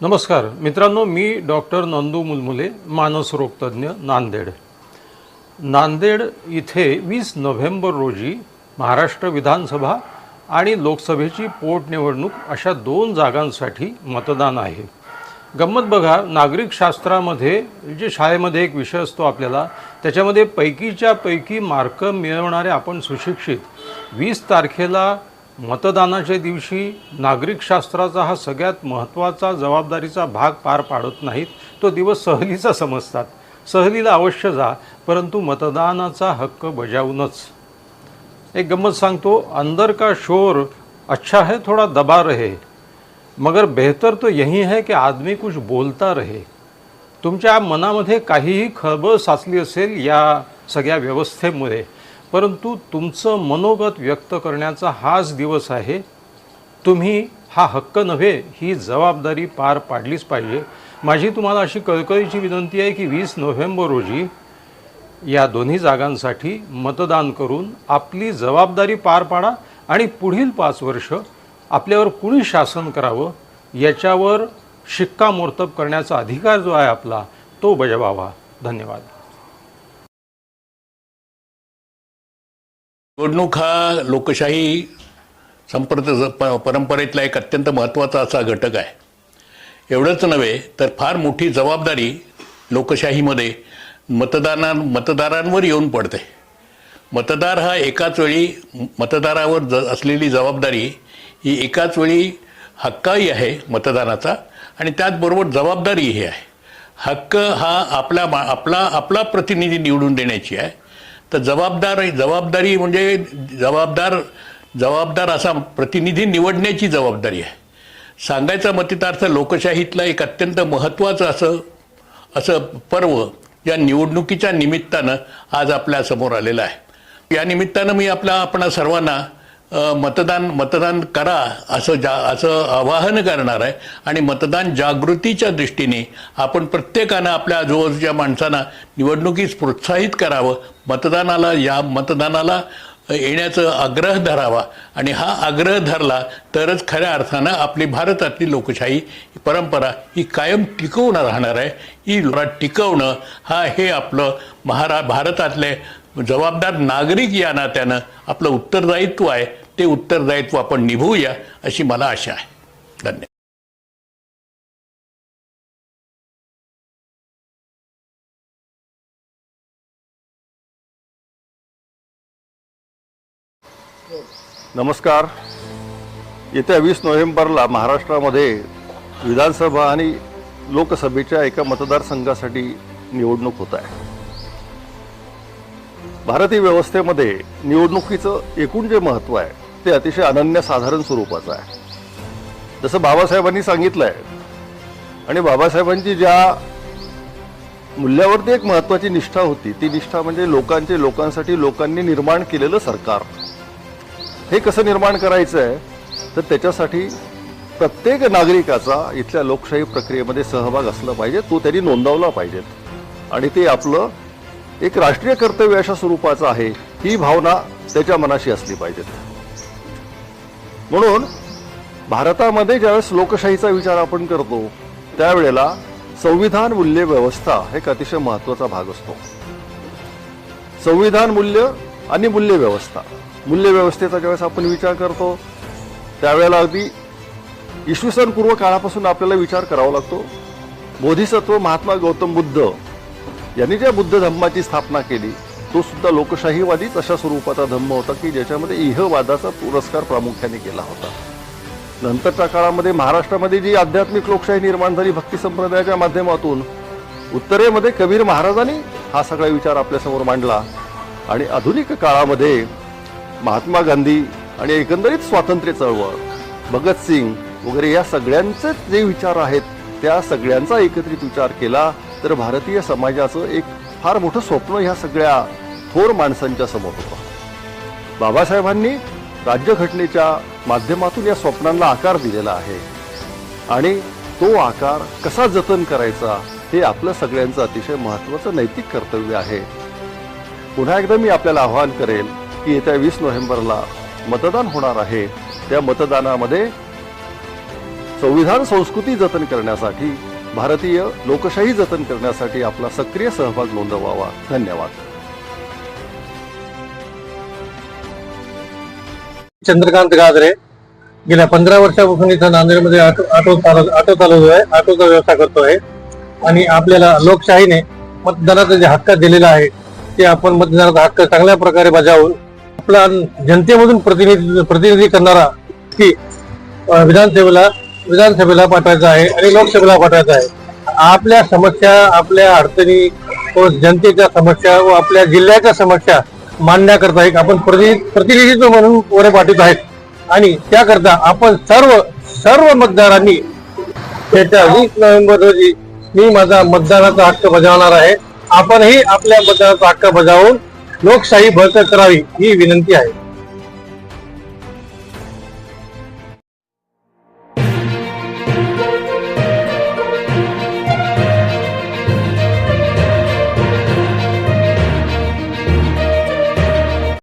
नमस्कार. मित्रांनो मी डॉक्टर नंदू मुलमुले मानसरोगतज्ञ नांदेड. नांदेड इथे वीस नोव्हेंबर रोजी महाराष्ट्र विधानसभा आणि लोकसभेची पोटनिवडणूक अशा दोन जागांसाठी मतदान आहे. गंमत बघा नागरिक शास्त्रामध्ये जे शाळेमध्ये एक विषय असतो आपल्याला त्याच्यामध्ये पैकीच्या पैकी मार्क मिळवणारे आपण सुशिक्षित. वीस तारखेला मतदानाच्या दिवशी नागरिकशास्त्राचा हा सगळ्यात महत्त्वाचा जबाबदारीचा भाग पार पाडत नाहीत तो दिवस सहलीचा समजतात. सहलीला अवश्य जा परंतु मतदानाचा हक्क बजावूनच. एक गम्मत सांगतो अंदर का शोर अच्छा है थोड़ा दबा रहे. मगर बेहतर तो यही है की आदमी कुछ बोलता रहे. तुमच्या मनामध्ये काहीही खळबळ साचली असेल या सगळ्या व्यवस्थेमुळे. परंतु तुमचं मनोगत व्यक्त करण्याचा हाच दिवस आहे. तुम्ही हा हक्क नव्हे ही जबाबदारी पार पाडलीच पाहिजे. माझी तुम्हाला अशी कळकळीची विनंती आहे की वीस नोव्हेंबर रोजी या दोन्ही जागांसाठी मतदान करून आपली जबाबदारी पार पाडा आणि पुढील पाच वर्ष आपल्यावर कुणी शासन करावं याच्यावर शिक्कामोर्तब करण्याचा अधिकार जो आहे आपला तो बजावावा. धन्यवाद. निवडणूक हा लोकशाही संपर्क प- परंपरेतला एक अत्यंत महत्त्वाचा असा घटक आहे. एवढंच नव्हे तर फार मोठी जबाबदारी लोकशाहीमध्ये मतदाना मतदारांवर येऊन पडते. मतदार हा एकाच वेळी मतदारावर ज असलेली जबाबदारी ही एकाच वेळी हक्काही आहे मतदानाचा आणि त्याचबरोबर जबाबदारीही आहे. हक्क हा आपला मा- आपला आपला प्रतिनिधी निवडून देण्याची आहे. तर जबाबदार जबाबदारी म्हणजे जबाबदार जबाबदार असा प्रतिनिधी निवडण्याची जबाबदारी आहे. सांगायचा मतितार्थ लोकशाहीतलं एक अत्यंत महत्त्वाचं असं असं पर्व या निवडणुकीच्या निमित्तानं आज आपल्यासमोर आलेलं आहे. या निमित्तानं मी आपल्या आपणा सर्वांना मतदान मतदान करा असं जा असं आवाहन करणार आहे. आणि मतदान जागृतीच्या दृष्टीने आपण प्रत्येकानं आपल्या आजूबाजूच्या माणसांना निवडणुकीस प्रोत्साहित करावं. मतदानाला या मतदानाला येण्याचं आग्रह धरावा. आणि हा आग्रह धरला तरच खऱ्या अर्थानं आपली भारतातली लोकशाही परंपरा ही कायम टिकवून राहणार आहे. ही टिकवणं हा हे आपलं महारा भारतातले जबाबदार नागरिक या नात्यानं आपलं उत्तरदायित्व आहे ते उत्तरदायित्व आपण निभवूया अशी मला आशा आहे. धन्यवाद. नमस्कार. येत्या वीस नोव्हेंबरला महाराष्ट्रामध्ये विधानसभा आणि लोकसभेच्या एका मतदारसंघासाठी निवडणूक होत आहे. भारतीय व्यवस्थेमध्ये निवडणुकीचं एकूण जे महत्त्व आहे ते अतिशय अनन्यसाधारण स्वरूपाचं आहे. जसं बाबासाहेबांनी सांगितलं आहे आणि बाबासाहेबांची ज्या मूल्यावरती एक महत्त्वाची निष्ठा होती ती निष्ठा म्हणजे लोकांचे लोकांसाठी लोकांनी निर्माण केलेलं सरकार. हे कसं निर्माण करायचं आहे तर त्याच्यासाठी प्रत्येक नागरिकाचा इथल्या लोकशाही प्रक्रियेमध्ये सहभाग असला पाहिजे तो त्यांनी नोंदवला पाहिजेत आणि ते आपलं एक राष्ट्रीय कर्तव्य अशा स्वरूपाचं आहे ही भावना त्याच्या मनाशी असली पाहिजे. म्हणून भारतामध्ये ज्यावेळेस लोकशाहीचा विचार आपण करतो त्यावेळेला संविधान मूल्य व्यवस्था एक अतिशय महत्त्वाचा भाग असतो. संविधान मूल्य आणि मूल्य व्यवस्था. मूल्य व्यवस्थेचा ज्यावेळेस आपण विचार करतो त्यावेळेला अगदी इसवी सन पूर्व काळापासून आपल्याला विचार करावा लागतो. बोधिसत्व महात्मा गौतम बुद्ध यांनी ज्या बुद्ध धम्माची स्थापना केली तो सुद्धा लोकशाहीवादीच अशा स्वरूपाचा धम्म होता की ज्याच्यामध्ये इहवादाचा पुरस्कार प्रामुख्याने केला होता. नंतरच्या काळामध्ये महाराष्ट्रामध्ये जी आध्यात्मिक लोकशाही निर्माण झाली भक्ती संप्रदायाच्या माध्यमातून उत्तरेमध्ये कबीर महाराजांनी हा सगळा विचार आपल्यासमोर मांडला. आणि आधुनिक काळामध्ये महात्मा गांधी आणि एकंदरीत स्वातंत्र्य चळवळ भगतसिंग वगैरे या सगळ्यांचे जे विचार आहेत त्या सगळ्यांचा एकत्रित विचार केला. तर भारतीय समाजाचं एक फार मोठं स्वप्न ह्या सगळ्या थोर माणसांच्या समोर होतं. बाबासाहेबांनी राज्यघटनेच्या माध्यमातून या स्वप्नांना आकार दिलेला आहे. आणि तो आकार कसा जतन करायचा हे आपलं सगळ्यांचं अतिशय महत्त्वाचं नैतिक कर्तव्य आहे. पुन्हा एकदा मी आपल्याला आवाहन करेल की येत्या वीस नोव्हेंबरला मतदान होणार आहे. त्या मतदानामध्ये संविधान संस्कृती जतन करण्यासाठी भारतीय लोकशाही जतन करण्यासाठी आपला सक्रिय सहभाग नोंदवावा. धन्यवाद. चंद्रकांत गाजरे गेल्या पंधरा वर्षापासून इथं नांदेडमध्ये ऑटो ऑटो चालव ऑटो चालवतो आहे ऑटोचा व्यवसाय करतो आहे आणि आपल्याला लोकशाहीने मतदानाचा जे हक्क दिलेला आहे ते आपण मतदानाचा हक्क चांगल्या प्रकारे बजावून आपला जनतेमधून प्रतिनिधी प्रतिनिधी करणारा की विधानसभेला विधानसभेला पाठवायचा आहे आणि लोकसभेला पाठवायचा आहे. आपल्या समस्या आपल्या अडचणी व जनतेच्या समस्या व आपल्या जिल्ह्याच्या समस्या मांडण्याकरता एक आपण प्रति- प्रतिनिधित्व म्हणून वर पाठवत आहेत. आणि त्याकरता आपण सर्व सर्व मतदारांनी येत्या वीस नोव्हेंबर रोजी मी माझा मतदानाचा हक्क बजावणार आहे. आपणही आपल्या मतदानाचा हक्क बजावून लोकशाही बळकट करावी ही विनंती आहे.